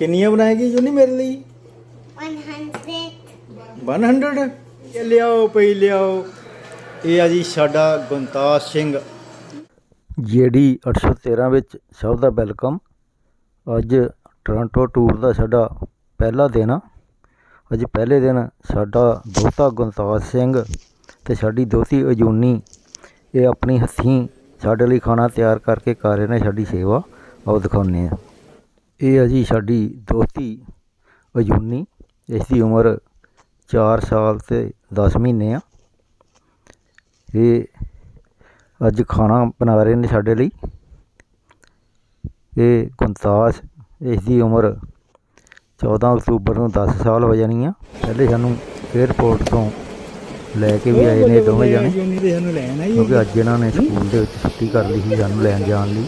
ਕਿੰਨੀਆਂ ਬਣਾਏਗੀ ਜੁਨੀ ਮੇਰੇ ਲਈ? 100 100 ਇਹ ਲਿਆਓ ਪਈ ਲਿਆਓ। ਇਹ ਆ ਜੀ ਸਾਡਾ ਗੁੰਤਾਜ ਸਿੰਘ। ਜੀਡੀ 813 ਵਿੱਚ ਸਭ ਦਾ ਵੈਲਕਮ ਅੱਜ ਟੋਰਾਂਟੋ ਟੂਰ ਦਾ ਸਾਡਾ ਪਹਿਲਾ ਦਿਨ ਆ। ਅੱਜ ਪਹਿਲੇ ਦਿਨ ਸਾਡਾ ਦੋਤਾ ਗੁੰਤਾਜ ਸਿੰਘ ਤੇ ਸਾਡੀ ਦੋਤੀ ਅਜੂਨੀ ਇਹ ਆਪਣੀ ਹੱਥੀਂ ਸਾਡੇ ਲਈ ਖਾਣਾ ਤਿਆਰ ਕਰਕੇ ਕਰ ਰਹੇ ਨੇ ਸਾਡੀ ਸੇਵਾ। ਆਓ ਦਿਖਾਉਂਦੇ ਆ ਇਹ ਆ ਜੀ ਸਾਡੀ ਦੋਤੀ ਅਜੂਨੀ। ਇਸ ਦੀ ਉਮਰ 4 ਸਾਲ ਤੇ 10 ਮਹੀਨੇ ਆ। ਇਹ ਅੱਜ ਖਾਣਾ ਬਣਾ ਰਹੇ ਨੇ ਸਾਡੇ ਲਈ। ਇਹ ਗੁੰਤਾਸ ਇਸ ਦੀ ਉਮਰ 14 ਅਕਤੂਬਰ ਨੂੰ 10 ਸਾਲ ਹੋ ਜਾਣੀ ਆ। ਪਹਿਲੇ ਸਾਨੂੰ 에ਅਰਪੋਰਟ ਤੋਂ ਲੈ ਕੇ ਵੀ ਆਏ ਨੇ ਦੋਵੇਂ ਜਣੇ। ਕਿਉਂਕਿ ਅੱਜ ਇਹਨਾਂ ਨੇ ਸਕੂਲ ਦੇ ਵਿੱਚ ਛੁੱਟੀ ਕਰ ਲਈ ਸੀ ਸਾਨੂੰ ਲੈਣ ਜਾਣ ਲਈ।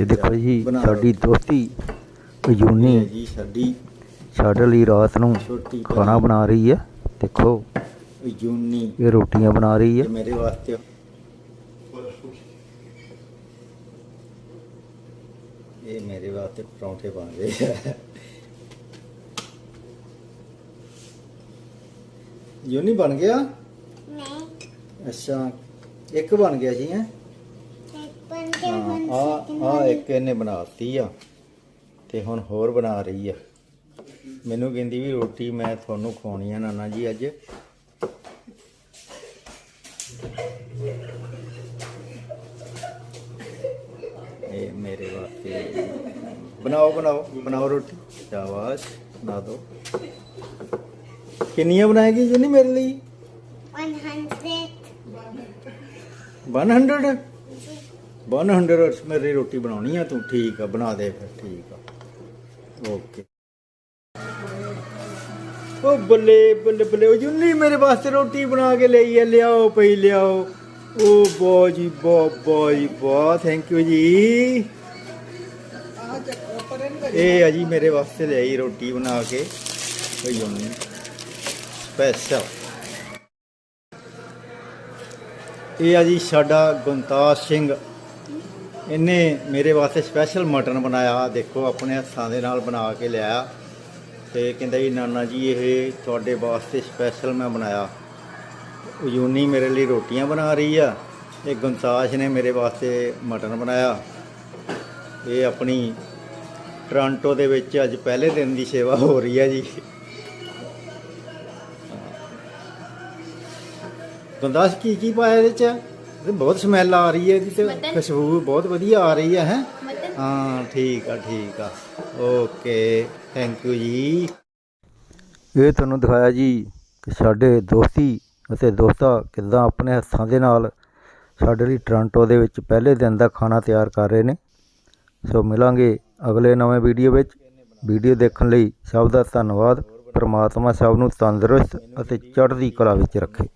ਇਹ ਦੇਖੋ ਜੀ ਸਾਡੀ ਦੋਸਤੀ ਯੂਨੀ ਜੀ ਸਾਡੀ ਸਾਡੇ ਲਈ ਰਾਤ ਨੂੰ ਖਾਣਾ ਬਣਾ ਰਹੀ ਹੈ। ਦੇਖੋ ਜੂਨੀ ਇਹ ਰੋਟੀਆਂ ਬਣਾ ਰਹੀ ਹੈ। ਇਹ ਮੇਰੇ ਵਾਸਤੇ ਇਹ ਮੇਰੇ ਵਾਸਤੇ ਪਰੌਂਠੇ ਬਣ ਰਹੇ ਆ। ਯੂਨੀ ਬਣ ਗਿਆ? ਨਹੀਂ। ਅੱਛਾ। ਇੱਕ ਬਣ ਗਿਆ ਜੀ ਹੈ? ਆ ਆ ਇੱਕ ਇਹਨੇ ਬਣਾਤੀ ਆ ਤੇ ਹੁਣ ਹੋਰ ਬਣਾ ਰਹੀ ਆ। ਮੈਨੂੰ ਕਹਿੰਦੀ ਵੀ ਰੋਟੀ ਮੈਂ ਤੁਹਾਨੂੰ ਖਵਾਉਣੀ ਆ ਨਾਨਾ ਜੀ ਅੱਜ। ਇਹ ਮੇਰੇ ਵਾਸਤੇ ਬਣਾਓ ਬਣਾਓ ਬਣਾਓ ਰੋਟੀ। ਸ਼ਾਬਾਸ਼ ਬਣਾ ਦੋ ਕਿੰਨੀਆਂ ਬਣਾਏਗੀ ਜੀ ਨਹੀਂ ਮੇਰੇ ਲਈ? 100 100 100 ਮੇਰੀ ਰੋਟੀ ਬਣਾਉਣੀ ਆ, ਤੂੰ ਠੀਕ ਆ, ਬਣਾ ਦੇ ਫਿਰ, ਠੀਕ ਆ। ਓਕੇ। ਉਹ ਬੱਲੇ ਬੱਲੇ ਬੱਲੇ ਉਹ ਜੁੰਨੀ ਮੇਰੇ ਵਾਸਤੇ ਰੋਟੀ ਬਣਾ ਕੇ ਲਈ ਆ, ਲਿਆਓ ਪਈ ਲਿਆਓ। ਉਹ ਬੋ ਜੀ ਬੋ ਬੋ ਜੀ ਬੋ ਥੈਂਕ ਯੂ ਜੀ। ਇਹ ਆ ਜੀ ਮੇਰੇ ਵਾਸਤੇ ਲਈ ਰੋਟੀ ਬਣਾ ਕੇ। ਉਹ ਜੁੰਨੀ ਸਪੈਸ਼ਲ ਇਹ ਆ ਜੀ ਸਾਡਾ ਗੁੰਤਾਜ ਸਿੰਘ। ਇਹਨੇ ਮੇਰੇ ਵਾਸਤੇ ਸਪੈਸ਼ਲ ਮਟਨ ਬਣਾਇਆ। ਦੇਖੋ, ਆਪਣੇ ਹੱਥਾਂ ਦੇ ਨਾਲ ਬਣਾ ਕੇ ਲਿਆਇਆ। ਤੇ ਕਹਿੰਦਾ ਜੀ, ਨਾਨਾ ਜੀ, ਇਹ ਤੁਹਾਡੇ ਵਾਸਤੇ ਸਪੈਸ਼ਲ ਮੈਂ ਬਣਾਇਆ। ਯੂਨੀ ਮੇਰੇ ਲਈ ਰੋਟੀਆਂ ਬਣਾ ਰਹੀ ਆ। ਇਹ ਗੁੰਤਾਜ ਨੇ ਮੇਰੇ ਵਾਸਤੇ ਮਟਨ ਬਣਾਇਆ। ਇਹ ਆਪਣੀ ਟੋਰਾਂਟੋ ਦੇ ਵਿੱਚ ਅੱਜ ਪਹਿਲੇ ਦਿਨ ਦੀ ਸੇਵਾ ਹੋ ਰਹੀ ਹੈ ਜੀ। ਗੁੰਦਾਸ ਕੀ ਕੀ ਪਾਇਆ ਇਹਦੇ ਚ? ਇਹ ਬਹੁਤ ਸਮੈਲ ਆ ਰਹੀ ਹੈ ਇਹਦੀ ਤੇ ਖੁਸ਼ਬੂ ਬਹੁਤ ਵਧੀਆ ਆ ਰਹੀ ਹੈ ਹੈ? ਹਾਂ ਠੀਕ ਆ ਠੀਕ ਆ। ਓਕੇ ਥੈਂਕ ਯੂ ਜੀ। ਇਹ ਤੁਹਾਨੂੰ ਦਿਖਾਇਆ ਜੀ ਕਿ ਸਾਡੇ ਦੋਸਤੀ ਅਤੇ ਦੋਸਤਾ ਕਿੱਦਾਂ ਆਪਣੇ ਹੱਥਾਂ ਦੇ ਨਾਲ ਸਾਡੇ ਲਈ ਟੋਰਾਂਟੋ ਦੇ ਵਿੱਚ ਪਹਿਲੇ ਦਿਨ ਦਾ ਖਾਣਾ ਤਿਆਰ ਕਰ ਰਹੇ ਨੇ। ਸੋ ਮਿਲਾਂਗੇ ਅਗਲੇ ਨਵੇਂ ਵੀਡੀਓ ਵਿੱਚ। ਵੀਡੀਓ ਦੇਖਣ ਲਈ ਸਭ ਦਾ ਧੰਨਵਾਦ। ਪ੍ਰਮਾਤਮਾ ਸਭ ਨੂੰ ਤੰਦਰੁਸਤ ਅਤੇ ਚੜ੍ਹਦੀ ਕਲਾ ਵਿੱਚ ਰੱਖੇ।